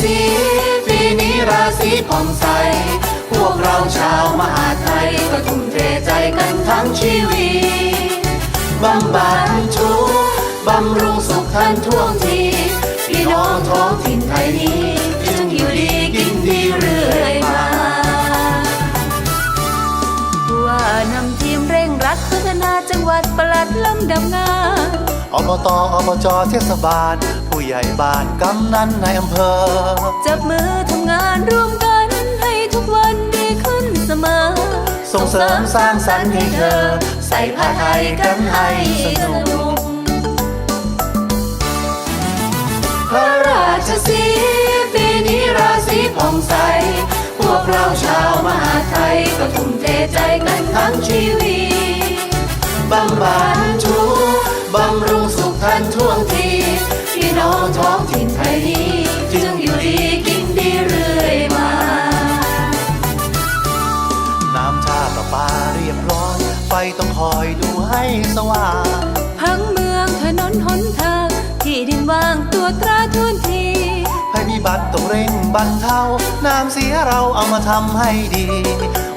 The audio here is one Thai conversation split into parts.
สีปีนี้ราศีผ่องใส พวกเราชาวมหาไทยก็ทุ่มเทใจกันทั้งชีวิตบำบัดทุกบำรุงสุขทันท่วงทีพี่น้องท้องถิ่นไทยนี้จึงอยู่ดีกินดีเรื่อยมา ว่านำทีมเร่งรัดพัฒนาจังหวัดปลัดลำดับงาน อบตอบจเทศบาล ผู้ใหญ่บ้านกำนันในอำเภอ จับมือทำงานร่วมกัน ให้ทุกวันดีขึ้นเสมอ ส่งเสริมสร้างสรรค์ให้เธอ ใส่ผ้าไทยกันให้สนุก พระราชสีปีนี้ราศีผ่องใส พวกเราชาวมหาไทยก็ทุ่มเทใจกันทั้งชีวิตบำบัดทุก บำรุงสุขทันท่วงทีพี่น้องท้องถิ่นไทยนี้จึงอยู่ดีกินดีเรื่อยมา น้ำชาประปาเรียบร้อยไฟต้องคอยดูให้สว่างพังเมืองถนนหนทาง ที่ดินว่างตัวตราทุนทีภัยพิบัติต้องเร่งบรรเทา น้ำเสียเราเอามาทำให้ดี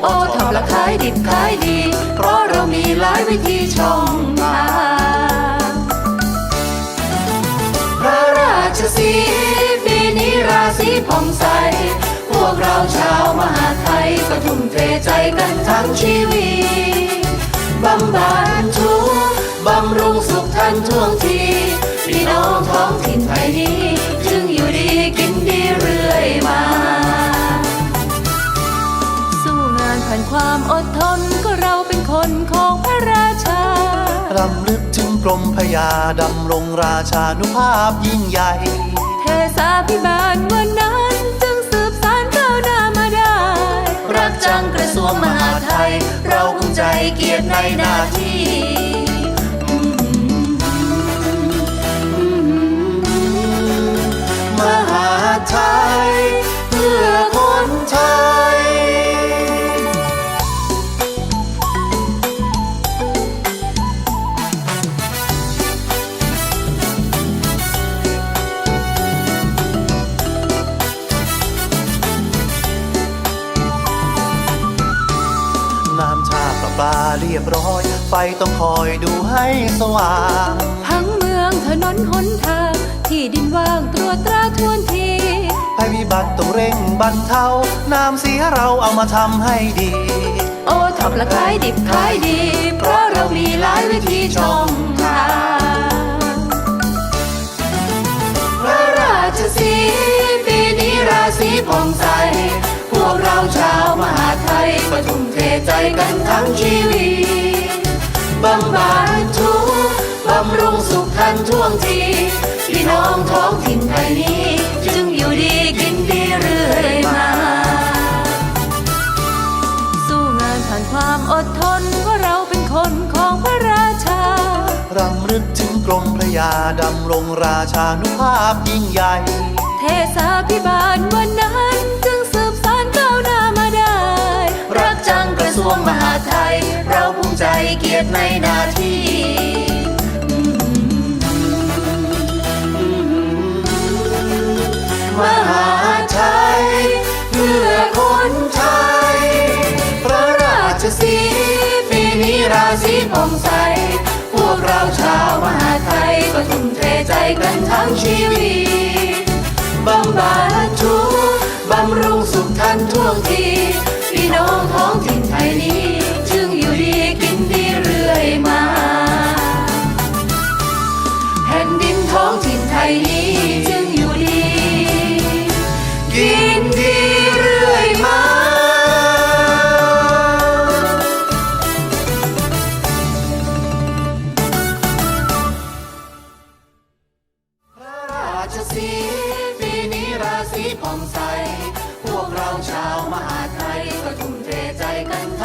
โอ้ทำละขายดิบขายดี เพราะเรามีหลายวิธีช่องทาง ผ่องใส พวกเราชาวมหาไทยก็ทุ่มเทใจกันทั้งชีวิตบำบัดทุกบำรุงสุขทันท่วงทีพี่น้องท้องถิ่นไทยนี้จึงอยู่ดีกินดีเรื่อยมา สู้งานผ่านความอดทนก็เราเป็นคนของพระราชารำลึกถึงกรมพยาดำรงราชานุภาพยิ่งใหญ่าพิบาลวันนั้นจึงสืบสานก้าวหน้ามาได้ รักจังกระทรวงมหาดไทย เราภูมิใจเกียรติในหน้าที่ ประปาเรียบร้อย ไฟต้องคอยดูให้สว่างพังเมืองถนนหนทาง ที่ดินว่างตรวจตราทวนทีภัยพิบัติต้องเร่งบรรเทา น้ำเสียเราเอามาทำให้ดี โอ้ท็อปละขายดิบขายดี เพราะเรามีหลายวิธีช่องทางพระราชสีห์ปีนี้ราศีผ่องใส พวกเราชาวมหาไทยก็ทุ่มเท ใจกันทั้งชีวิตบำบัดทุกข์บำรุงสุขทันท่วงทีพี่น้องท้องถิ่นไทยนี้ จึงอยู่ดีกินดีเรื่อยมา สู้งานผ่านความอดทนเพราะเราเป็นคนของพระราชารำลึกถึงกรมพระยาดำรงราชานุภาพยิ่งใหญ่ เทศาพิบาลวันนั้น วงมหาไทย เราภูมิใจเกียรติในหน้าที่มหาไทยเพื่อคนไทย พระราชสีปีนี้ราศีผ่องใส พวกเราชาวมหาไทยก็ทุ่มเทใจกันทั้งชีวิตบำบัดทุกบำรุงสุขทันท่วงที พี่น้องท้องถิ่นไทยนี้ จึงอยู่ดีกินดีเรื่อยมา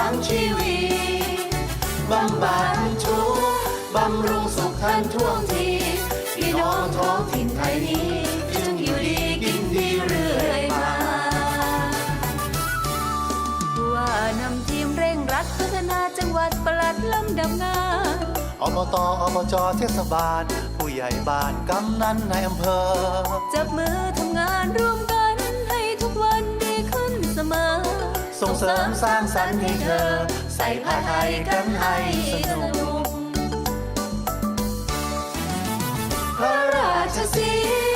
กันทั้งชีวิตบำบัดทุกข์บำรุงสุขทันท่วงทีพี่น้องท้องถิ่นไทยนี้จึงอยู่ดีกินดีเรื่อยมา ว่านำทีมเร่งรัดพัฒนาจังหวัดปลัดลำดับงานอบตอบจเทศบาล ผู้ใหญ่บ้านกำนันในอำเภอ จับมือทำงานร่วม ส่งเสริมสร้างสรรค์ให้เธอ ใส่ผ้าไทยกันให้สนุกพระราชสี